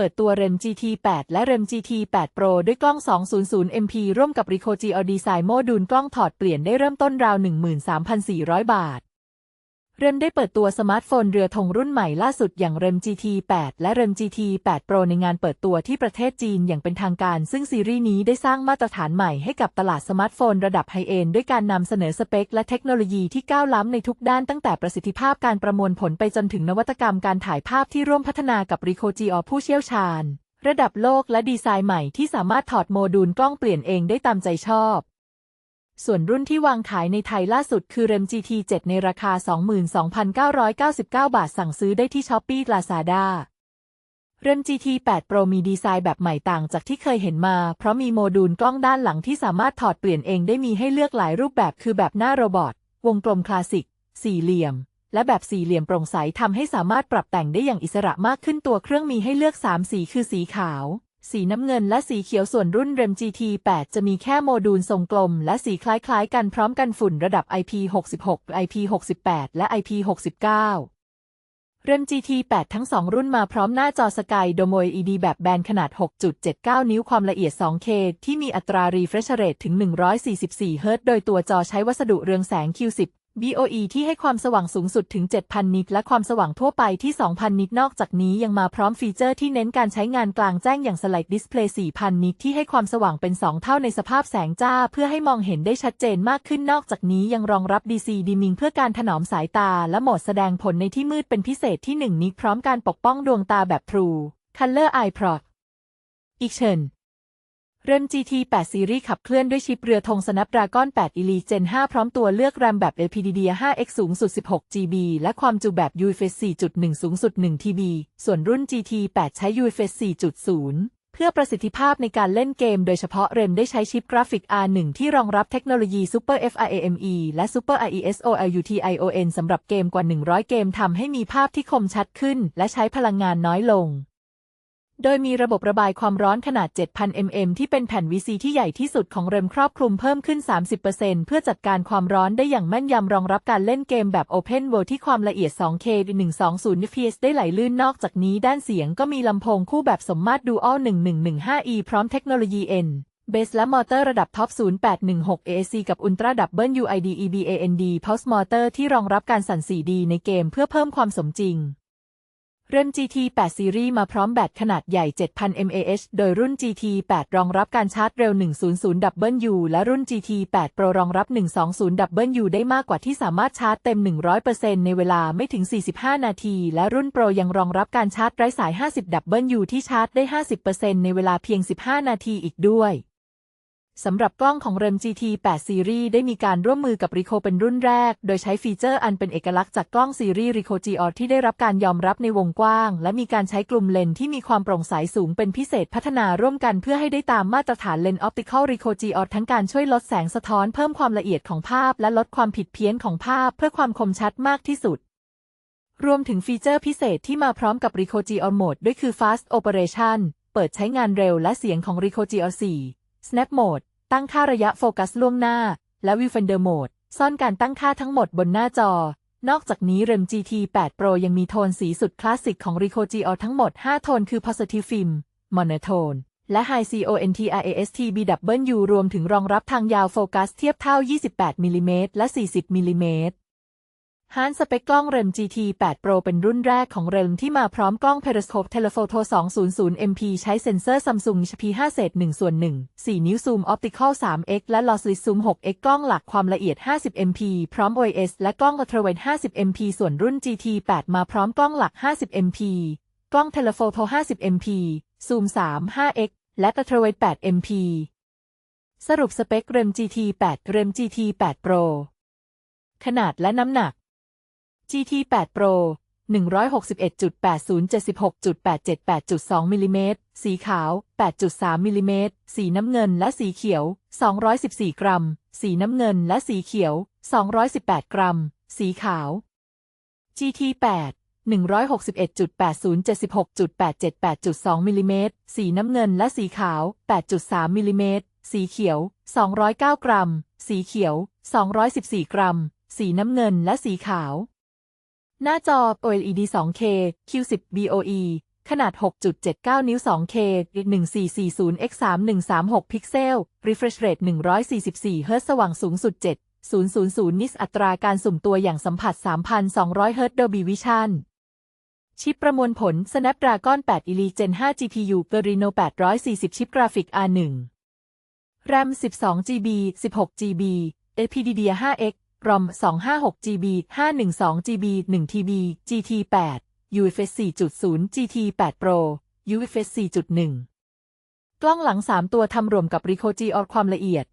ปิดตัวเรม GT 8 และเรม GT 8 Pro ด้วยกล้อง 200 MP ร่วมกับ Ricoh Geo Design โมดูลกล้องถอดเปลี่ยนได้เริ่มต้นราว 13,400 บาท เรมได้เปิดตัวสมาร์ทโฟนเรือธงรุ่นใหม่ล่าสุดอย่าง REM GT 8 และ REM GT 8 Pro ในงานเปิดตัวที่ประเทศจีนอย่างเป็นทางการ ซึ่งซีรีส์นี้ได้สร้างมาตรฐานใหม่ให้กับตลาดสมาร์ทโฟนระดับไฮเอนด์ด้วยการนำเสนอสเปค และเทคโนโลยีที่ก้าวล้ำในทุกด้านตั้งแต่ประสิทธิภาพการประมวลผลไปจนถึงนวัตกรรมการถ่ายภาพที่ร่วมพัฒนากับ Ricoh Geo ผู้เชี่ยวชาญ ระดับโลกและดีไซน์ใหม่ที่สามารถถอดโมดูลกล้องเปลี่ยนเองได้ตามใจชอบ ส่วนรุ่นที่วางขายในไทยล่าสุดคือ REM GT 7 ในราคา 22,999 บาทสั่งซื้อได้ที่ Shopee Lazada REM GT 8 Pro มีดีไซน์แบบใหม่ต่างจากที่เคยเห็นมา เพราะมีโมดูลกล้องด้านหลังที่สามารถถอดเปลี่ยนเองได้มีให้เลือกหลายรูปแบบคือแบบหน้าโรบอทวงกลมคลาสสิก สี่เหลี่ยม และแบบสี่เหลี่ยมโปร่งใสทำให้สามารถปรับแต่งได้อย่างอิสระมากขึ้นตัวเครื่องมีให้เลือก3สีคือสีขาว สีน้ำเงินและสีเขียวส่วนรุ่น REM GT 8 จะมีแค่โมดูลทรงกลม และสีคล้ายๆ กันพร้อมกันฝุ่นระดับ IP66 IP68 และ IP69 REM GT 8 ทั้ง2รุ่นมาพร้อมหน้าจอสกายโดโม LED แบบแบนขนาด 6.79 นิ้วความละเอียด 2K ที่มีอัตรา refresh rate ถึง 144 Hz โดยตัวจอใช้วัสดุเรืองแสง Q10 BOE ที่ให้ความสว่างสูงสุดถึง 7,000 นิตและความสว่างทั่วไปที่ 2,000 นิตนอกจากนี้ยังมาพร้อมฟีเจอร์ที่เน้นการใช้งานกลางแจ้งอย่าง Slide Display 4,000 นิตที่ให้ความสว่างเป็น 2 เท่าในสภาพแสงจ้า เพื่อให้มองเห็นได้ชัดเจนมากขึ้นนอกจากนี้ยังรองรับ DC Dimming เพื่อการถนอมสายตา และโหมดแสดงผลในที่มืดเป็นพิเศษที่ 1 นิตพร้อมการปกป้องดวงตาแบบ True Color Eye Pro อีกเชิ ญ REM GT 8 ซีรีส์ขับเคลื่อนด้วยชิปเรือธง Snapdragon 8 Elite Gen 5 พร้อมตัวเลือกแรมแบบ LPDDR5X สูงสุด 16 GB และความจุแบบ UFS 4.1 สูงสุด 1 TB ส่วนรุ่น GT 8 ใช้ UFS 4.0 เพื่อประสิทธิภาพในการเล่นเกมโดยเฉพาะ REM ได้ใช้ชิปกราฟิก R1 ที่รองรับเทคโนโลยี Super FRAME และ Super IESOLUTION สำหรับเกมกว่า 100 เกมทำให้มีภาพที่คมชัดขึ้น และใช้พลังงานน้อยลง โดยมีระบบระบายความร้อนขนาด 7,000 mm ที่เป็นแผ่น VC ที่ใหญ่ที่สุดของเรมครอบคลุมเพิ่มขึ้น 30%เพื่อจัดการความร้อนได้อย่างแม่นยำรองรับการเล่นเกมแบบ Open World ที่ความละเอียด 2K 120 fps ได้ไหลลื่นนอกจากนี้ด้านเสียงก็มีลำโพงคู่แบบสมมาตร Dual 1115E พร้อมเทคโนโลยี N เบสและมอเตอร์ระดับท็อป 0816 AAC กับ Ultra Double UID EBAND Pulse Motor ที่รองรับการสั่น 4D ในเกมเพื่อเพิ่มความสมจริง REM GT 8ซีรีส์มาพร้อมแบตขนาดใหญ่ 7,000 mAh โดยรุ่น GT 8 รองรับการชาร์จเร็ว 100W และรุ่น GT 8 Pro รองรับ 120W ได้มากกว่าที่สามารถชาร์จเต็ม 100%ในเวลาไม่ถึง 45 นาที และรุ่น Pro ยังรองรับการชาร์จไร้สาย 50W ที่ชาร์จได้ 50%ในเวลาเพียง 15 นาทีอีกด้วย สำหรับกล้องของ REM GT 8ซีรีส์ได้มีการร่วมมือกับ Ricoh เป็นรุ่นแรก โดยใช้ฟีเจอร์อันเป็นเอกลักษณ์จากกล้องซีรีส์ Ricoh Geo ที่ได้รับการยอมรับในวงกว้าง และมีการใช้กลุ่มเลนส์ที่มีความโปร่งใสสูงเป็นพิเศษพัฒนาร่วมกันเพื่อให้ได้ตามมาตรฐานเลนออปติคอล Ricoh Geo ทั้งการช่วยลดแสงสะท้อนเพิ่มความละเอียดของภาพ และลดความผิดเพี้ยนของภาพ เพื่อความคมชัดมากที่สุดรวมถึงฟีเจอร์พิเศษที่มาพร้อมกับ Ricoh Geo Mode ด้วยคือ Fast Operation เปิดใช้งานเร็วและเสียงของ Ricoh Geo 4 Snap Mode ตั้งค่าระยะโฟกัสล่วงหน้า และ Viewfinder Mode ซ่อนการตั้งค่าทั้งหมดบนหน้าจอ นอกจากนี้ REM GT 8 Pro ยังมีโทนสีสุดคลาสสิกของ Ricoh g o ทั้งหมด 5 โทนคือ Positive Film Monotone และ High CONTRAST-BW รวมถึงรองรับทางยาวโฟกัสเทียบเท่า 28 มิลิเมตรและ 40 มิลิเมตร ฮานสเปคกล้อง REM GT 8 Pro เป็นรุ่นแรกของ REM ที่มาพร้อมกล้อง Periscope Telephoto 200 MP ใช้เซ็นเซอร์ Samsung HP 5 เศษ1ส่วน1 4 นิ้วซูม Optical 3x และ Lossless Zoom 6x กล้องหลักความละเอียด 50 MP พร้อม OIS และกล้อง Ultrawide 50 MP ส่วนรุ่น GT 8 มาพร้อมกล้องหลัก 50 MP กล้อง Telephoto 50 MP ซูม 3 5x และ Ultrawide 8 MP สรุปสเปค REM GT 8 REM GT 8 Pro ขนาดและน้ำหนัก GT 8 Pro 161.80 76.878.2มิลิเมตร สีขาว 8.3มิลิเมตร สีน้ำเงินและสีเขียว 214 กรัม สีน้ำเงินและสีเขียว 218 กรัม สีขาว GT 8 161.80 76.878.2มิลิเมตร สีน้ำเงินและสีขาว 8.3มิลิเมตร สีเขียว 209 กรัม สีเขียว 214 กรัม สีน้ำเงินและสีขาว หน้าจอ OLED 2K Q10 BOE ขนาด 6.79 นิ้ว 2K 1440 x 3136 พิกเซล refresh rate 144เฮิรตสว่างสูงสุด 7 000 นิสอัตราการสุ่มตัวอย่างสัมผัส 3,200เฮิรต Dolby Vision ชิปประมวลผล Snapdragon 8 Elite Gen 5 GPU Adreno 840 ชิปกราฟิก R1 RAM 12GB 16GB LPDDR5X รอม 256GB 512GB 1TB GT8 UFS 4.0 GT8 Pro UFS 4.1 กล้องหลัง 3 ตัวทำรวมกับ Ricoh G ออความละเอียด